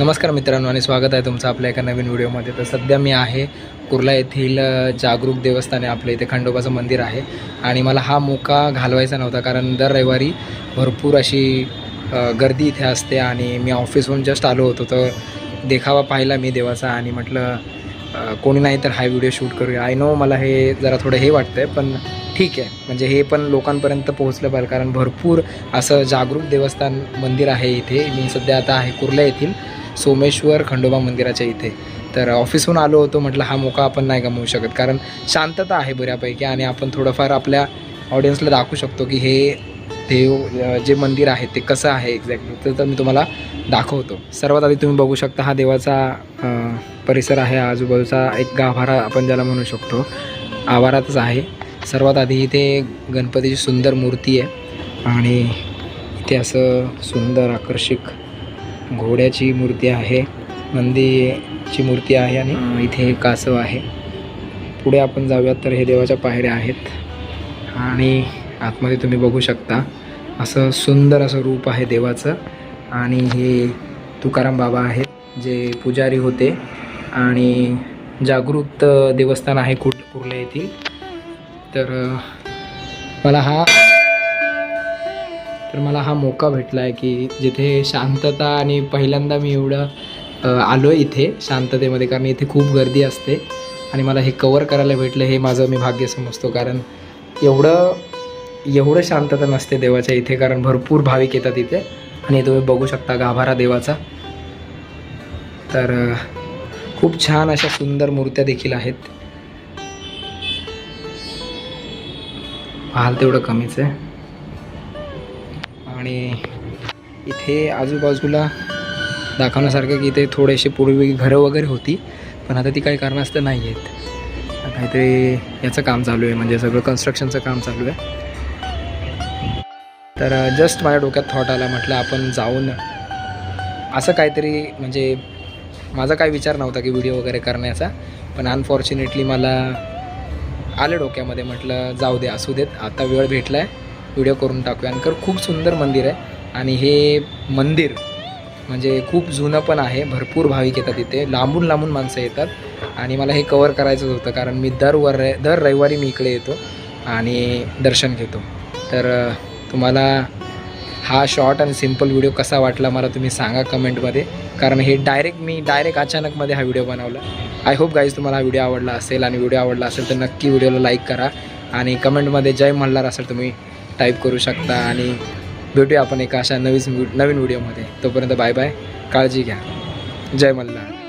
नमस्कार मित्रांनो आणि स्वागत आहे तुमचं आपल्या एका नवीन व्हिडिओमध्ये. तर सध्या मी आहे कुर्ला येथील जागरूक देवस्थान आहे आपल्या इथे खंडोबाचं मंदिर आहे. आणि मला हा मोका घालवायचा नव्हता कारण दर रविवारी भरपूर अशी गर्दी इथे असते आणि मी ऑफिसहून जस्ट आलो होतो. तर देखावा पाहिला मी देवाचा आणि म्हटलं कोणी नाही तर हा व्हिडिओ शूट करूया. आय नो मला हे जरा थोडं हे वाटतं आहे पण ठीक आहे. म्हणजे हे पण लोकांपर्यंत पोहोचलं पाहिजे कारण भरपूर असं जागरूक देवस्थान मंदिर आहे इथे. मी सध्या आता आहे कुर्ला येथील. सोमेश्वर खंडोबा मंदिराच्या इथे. तर ऑफिसहून आलो होतो म्हटलं हा मोका आपण नाही गमवू शकत. कारण शांतता आहे बऱ्यापैकी आणि आपण थोडंफार आपल्या ऑडियन्सला दाखवू शकतो की हे देव जे मंदिर आहे ते कसं आहे एक्झॅक्टली तर तर मी तुम्हाला दाखवतो. सर्वात आधी तुम्ही बघू शकता हा देवाचा परिसर आहे. आजूबाजूचा एक गाभारा आपण ज्याला म्हणू शकतो. आवारातच आहे. सर्वात आधी इथे गणपतीची सुंदर मूर्ती आहे. आणि इथे असं सुंदर आकर्षक घोड्याची मूर्ती आहे नंदीची मूर्ती आहे आणि इथे कासव आहे. पुढे आपण जाऊयात तर हे देवाच्या पायऱ्या आहेत. आणि आतमध्ये तुम्ही बघू शकता असं सुंदर असं रूप आहे देवाचं. आणि हे तुकाराम बाबा आहेत जे पुजारी होते. आणि जागृत देवस्थान आहे कुट कुर्ला येथील. तर मला हा तर मला हा मोका भेटला आहे की जिथे शांतता आणि पहिल्यांदा मी एवढं आलो आहे इथे शांततेमध्ये कारण इथे खूप गर्दी असते आणि मला हे कवर करायला भेटलं हे माझं मी भाग्य समजतो कारण एवढं एवढं शांतता नसते देवाच्या इथे कारण भरपूर भाविक येतात इथे आणि तुम्ही बघू शकता गाभारा देवाचा. तर खूप छान अशा सुंदर मूर्त्या देखील आहेत. पाहाल तेवढं कमीच आहे. आणि इथे आजूबाजूला दाखवण्यासारखं की इथे थोडेसे पूर्वी घरं वगैरे होती पण आता ती काही कारणास्तव नाही आहेत. काहीतरी याचं काम चालू आहे म्हणजे सगळं कन्स्ट्रक्शनचं काम चालू आहे. तर जस्ट माझ्या डोक्यात थॉट आला म्हटलं आपण जाऊन असं काहीतरी म्हणजे माझा काही विचार नव्हता की व्हिडिओ वगैरे करण्याचा पण अनफॉर्च्युनेटली मला आलं डोक्यामध्ये म्हटलं जाऊ दे असू देत आता वेळ भेटला आहे व्हिडिओ करून टाकूया. आणि खरं खूप सुंदर मंदिर आहे. आणि हे मंदिर म्हणजे खूप जुनं पण आहे. भरपूर भाविक येतात इथे. लांबून लांबून माणसं येतात. आणि मला हे कवर करायचंच होतं कारण मी दर वर दर रविवारी मी इकडे येतो आणि दर्शन घेतो. तर तुम्हाला हा शॉर्ट आणि सिंपल व्हिडिओ कसा वाटला मला तुम्ही सांगा कमेंटमध्ये कारण हे डायरेक्ट मी डायरेक्ट अचानकमध्ये हा व्हिडिओ बनवला. आय होप गाईज तुम्हाला हा व्हिडिओ आवडला असेल. आणि व्हिडिओ आवडला असेल तर नक्की व्हिडिओला लाईक करा. आणि कमेंटमध्ये जय मल्हार असेल तुम्ही टाईप करू शकता आणि भेटूया आपण एका अशा नवीन नवीन व्हिडिओमध्ये तोपर्यंत बाय बाय काळजी घ्या. जय मल्हार.